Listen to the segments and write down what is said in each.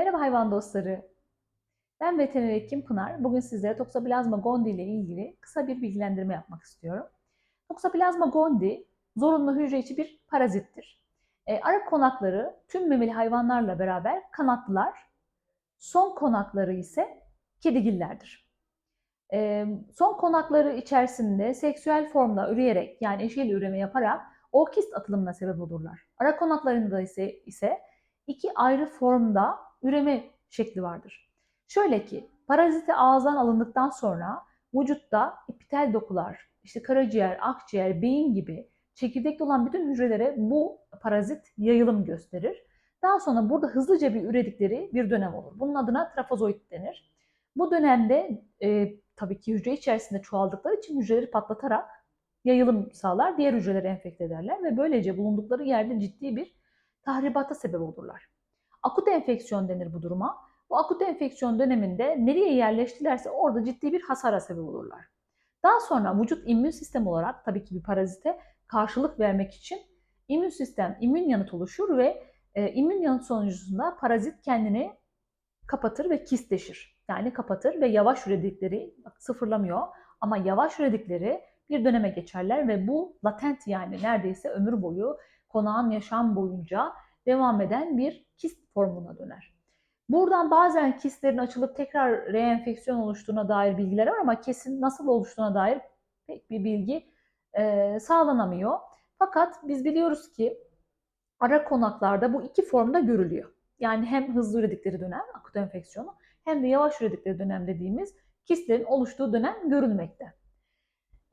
Merhaba hayvan dostları. Ben veteriner hekim Pınar. Bugün sizlere Toxoplasma gondii ile ilgili kısa bir bilgilendirme yapmak istiyorum. Toxoplasma gondii zorunlu hücre içi bir parazittir. E, ara konakları tüm memeli hayvanlarla beraber kanatlılar, son konakları ise kedigillerdir. E, son konakları içerisinde seksüel formda üreyerek yani eşeğiyle üreme yaparak ookist atılımına sebep olurlar. Ara konaklarında ise, ise iki ayrı formda üreme şekli vardır. Şöyle ki paraziti ağızdan alındıktan sonra vücutta epitel dokular, işte karaciğer, akciğer, beyin gibi çekirdekli olan bütün hücrelere bu parazit yayılım gösterir. Daha sonra burada hızlıca bir üredikleri bir dönem olur. Bunun adına trafazoid denir. Bu dönemde e, tabii ki hücre içerisinde çoğaldıkları için hücreleri patlatarak yayılım sağlar, diğer hücreleri enfekte ederler ve böylece bulundukları yerde ciddi bir tahribata sebep olurlar. Akut enfeksiyon denir bu duruma. Bu akut enfeksiyon döneminde nereye yerleştilerse orada ciddi bir hasara sebep olurlar. Daha sonra vücut immün sistem olarak tabii ki bir parazite karşılık vermek için immün sistem, immün yanıt oluşur ve e, immün yanıt sonucunda parazit kendini kapatır ve kistleşir. Yani kapatır ve yavaş üredikleri, bak sıfırlamıyor ama yavaş üredikleri bir döneme geçerler ve bu latent yani neredeyse ömür boyu konağın yaşam boyunca devam eden bir kist formuna döner. Buradan bazen kistlerin açılıp tekrar reenfeksiyon oluştuğuna dair bilgiler var ama kesin nasıl oluştuğuna dair pek bir bilgi e, sağlanamıyor. Fakat biz biliyoruz ki ara konaklarda bu iki formda görülüyor. Yani hem hızlı üredikleri dönem, akut enfeksiyonu, hem de yavaş üredikleri dönem dediğimiz kistlerin oluştuğu dönem görülmekte.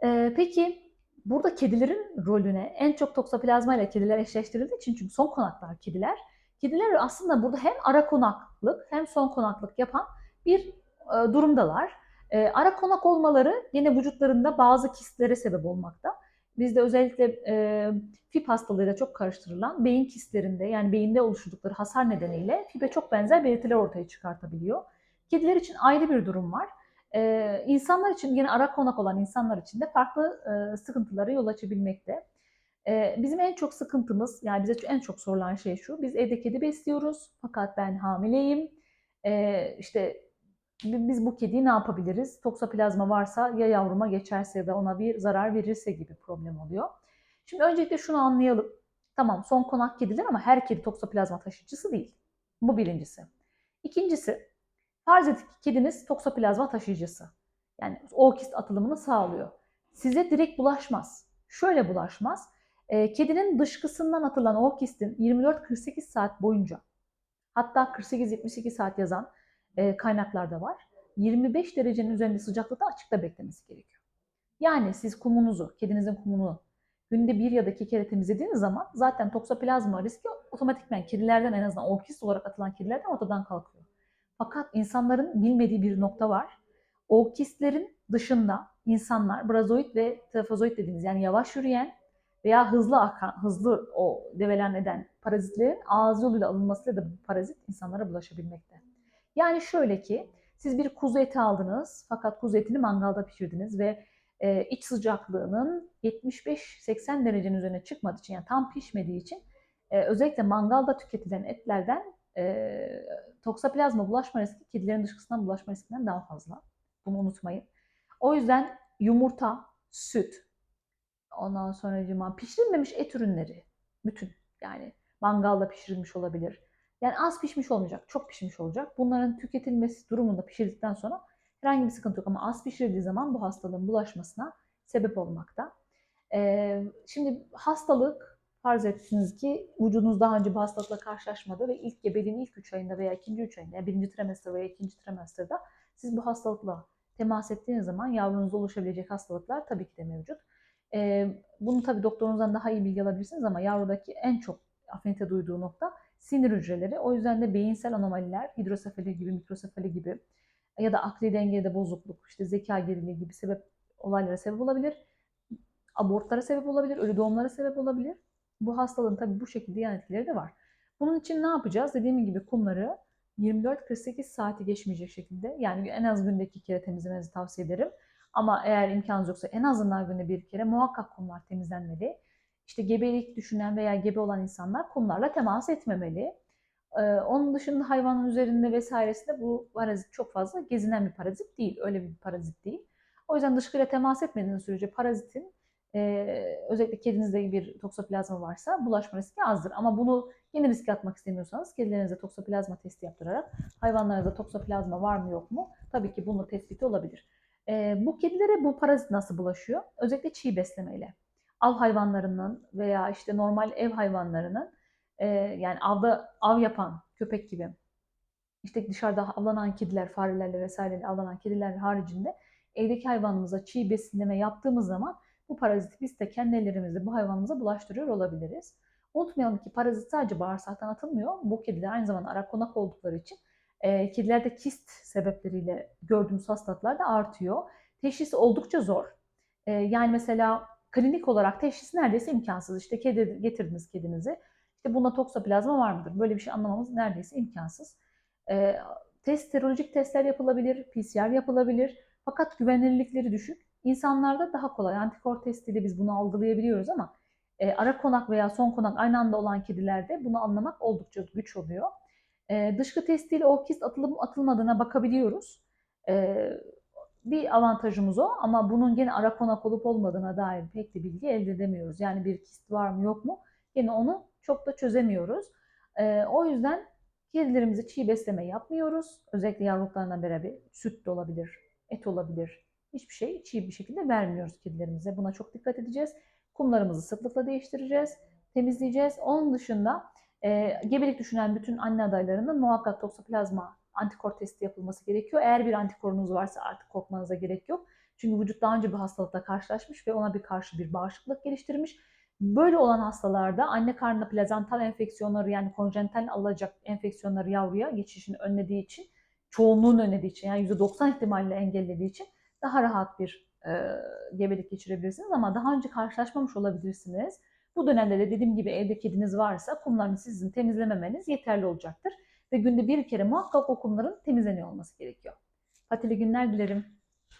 E, peki burada kedilerin rolüne en çok toksoplazma ile kediler eşleştirildiği için çünkü son konaklar kediler Kediler aslında burada hem ara konaklık hem son konaklık yapan bir e, durumdalar. E, ara konak olmaları yine vücutlarında bazı kistlere sebep olmakta. Bizde özellikle e, FIP hastalığıyla çok karıştırılan beyin kistlerinde yani beyinde oluşturdukları hasar nedeniyle FIP'e çok benzer belirtiler ortaya çıkartabiliyor. Kediler için ayrı bir durum var. Ee, insanlar için yine ara konak olan insanlar için de farklı e, sıkıntılara yol açabilmekte. Ee, bizim en çok sıkıntımız, yani bize en çok sorulan şey şu, biz evde kedi besliyoruz fakat ben hamileyim. Ee, işte biz bu kediyi ne yapabiliriz? Toksoplazma varsa ya yavruma geçerse ya da ona bir zarar verirse gibi problem oluyor. Şimdi öncelikle şunu anlayalım. Tamam son konak kediler ama her kedi toksoplazma taşıyıcısı değil. Bu birincisi. İkincisi, farz et ki kediniz toksoplazma taşıyıcısı. Yani ookist atılımını sağlıyor. Size direkt bulaşmaz. Şöyle bulaşmaz e, kedinin dışkısından atılan o kistin 24-48 saat boyunca hatta 48-72 saat yazan e, kaynaklarda var. 25 derecenin üzerinde sıcaklıkta açıkta beklemesi gerekiyor. Yani siz kumunuzu, kedinizin kumunu günde bir ya da iki kere temizlediğiniz zaman zaten toksoplazma riski otomatikmen kedilerden en azından okist olarak atılan kedilerden ortadan kalkıyor. Fakat insanların bilmediği bir nokta var. Ookistlerin dışında insanlar brazoid ve trafazoid dediğimiz yani yavaş yürüyen veya hızlı akan, hızlı o develen eden parazitlerin ağız yoluyla alınmasıyla da bu parazit insanlara bulaşabilmekte. Yani şöyle ki siz bir kuzu eti aldınız fakat kuzu etini mangalda pişirdiniz ve e, iç sıcaklığının 75-80 derecenin üzerine çıkmadığı için yani tam pişmediği için e, özellikle mangalda tüketilen etlerden e, toksoplazma bulaşma riski kedilerin dışkısından bulaşma riskinden daha fazla. Bunu unutmayın. O yüzden yumurta, süt, Ondan sonra cima pişirilmemiş et ürünleri. Bütün yani mangalda pişirilmiş olabilir. Yani az pişmiş olmayacak, çok pişmiş olacak. Bunların tüketilmesi durumunda pişirdikten sonra herhangi bir sıkıntı yok. Ama az pişirildiği zaman bu hastalığın bulaşmasına sebep olmakta. Ee, şimdi hastalık farz etsiniz ki vücudunuz daha önce bu hastalıkla karşılaşmadı ve ilk gebeliğin ilk 3 ayında veya ikinci 3 ayında, yani birinci trimester veya ikinci trimesterda siz bu hastalıkla temas ettiğiniz zaman yavrunuzda oluşabilecek hastalıklar tabii ki de mevcut. E, bunu tabii doktorunuzdan daha iyi bilgi alabilirsiniz ama yavrudaki en çok afinite duyduğu nokta sinir hücreleri. O yüzden de beyinsel anomaliler, hidrosefali gibi, mikrosefali gibi ya da akli dengede bozukluk, işte zeka geriliği gibi sebep olaylara sebep olabilir. Abortlara sebep olabilir, ölü doğumlara sebep olabilir. Bu hastalığın tabii bu şekilde yan etkileri de var. Bunun için ne yapacağız? Dediğim gibi kumları 24-48 saati geçmeyecek şekilde yani en az gündeki kere temizlemenizi tavsiye ederim. Ama eğer imkanınız yoksa en azından günde bir kere muhakkak kumlar temizlenmeli. İşte gebelik düşünen veya gebe olan insanlar kumlarla temas etmemeli. Ee, onun dışında hayvanın üzerinde vesairesinde bu parazit çok fazla gezinen bir parazit değil. Öyle bir parazit değil. O yüzden dışkıyla temas etmediğiniz sürece parazitin e, özellikle kedinizde bir toksoplazma varsa bulaşma riski azdır. Ama bunu yeni riske atmak istemiyorsanız kedilerinize toksoplazma testi yaptırarak hayvanlarınızda toksoplazma var mı yok mu tabii ki bunun tespiti olabilir. E, bu kedilere bu parazit nasıl bulaşıyor? Özellikle çiğ beslemeyle. Av hayvanlarının veya işte normal ev hayvanlarının e, yani avda av yapan köpek gibi işte dışarıda avlanan kediler, farelerle vesaireyle avlanan kediler haricinde evdeki hayvanımıza çiğ besleme yaptığımız zaman bu paraziti biz de kendi ellerimizle bu hayvanımıza bulaştırıyor olabiliriz. Unutmayalım ki parazit sadece bağırsaktan atılmıyor. Bu kediler aynı zamanda ara konak oldukları için e, kedilerde kist sebepleriyle gördüğümüz hastalıklar da artıyor. Teşhis oldukça zor. E, yani mesela klinik olarak teşhis neredeyse imkansız. İşte kedi getirdiniz kedinizi. İşte bunda toksoplazma var mıdır? Böyle bir şey anlamamız neredeyse imkansız. E, test, serolojik testler yapılabilir, PCR yapılabilir. Fakat güvenilirlikleri düşük. İnsanlarda daha kolay. Antikor testiyle biz bunu algılayabiliyoruz ama e, ara konak veya son konak aynı anda olan kedilerde bunu anlamak oldukça güç oluyor. E, dışkı testiyle o kist atılıp atılmadığına bakabiliyoruz. E, bir avantajımız o ama bunun gene ara konak olup olmadığına dair pek de bilgi elde edemiyoruz. Yani bir kist var mı yok mu gene onu çok da çözemiyoruz. E, o yüzden kedilerimizi çiğ besleme yapmıyoruz. Özellikle yavruluklarına beraber süt de olabilir, et olabilir. Hiçbir şey çiğ bir şekilde vermiyoruz kedilerimize. Buna çok dikkat edeceğiz. Kumlarımızı sıklıkla değiştireceğiz, temizleyeceğiz. Onun dışında e, gebelik düşünen bütün anne adaylarının muhakkak toksoplazma antikor testi yapılması gerekiyor. Eğer bir antikorunuz varsa artık korkmanıza gerek yok. Çünkü vücut daha önce bir hastalıkla karşılaşmış ve ona bir karşı bir bağışıklık geliştirmiş. Böyle olan hastalarda anne karnında plazantal enfeksiyonları yani konjenital alacak enfeksiyonları yavruya geçişini önlediği için, çoğunluğunu önlediği için yani %90 ihtimalle engellediği için daha rahat bir e, gebelik geçirebilirsiniz ama daha önce karşılaşmamış olabilirsiniz. Bu dönemde de dediğim gibi evde kediniz varsa kumlarını sizin temizlememeniz yeterli olacaktır. Ve günde bir kere muhakkak o kumların temizleniyor olması gerekiyor. Fatihli günler dilerim.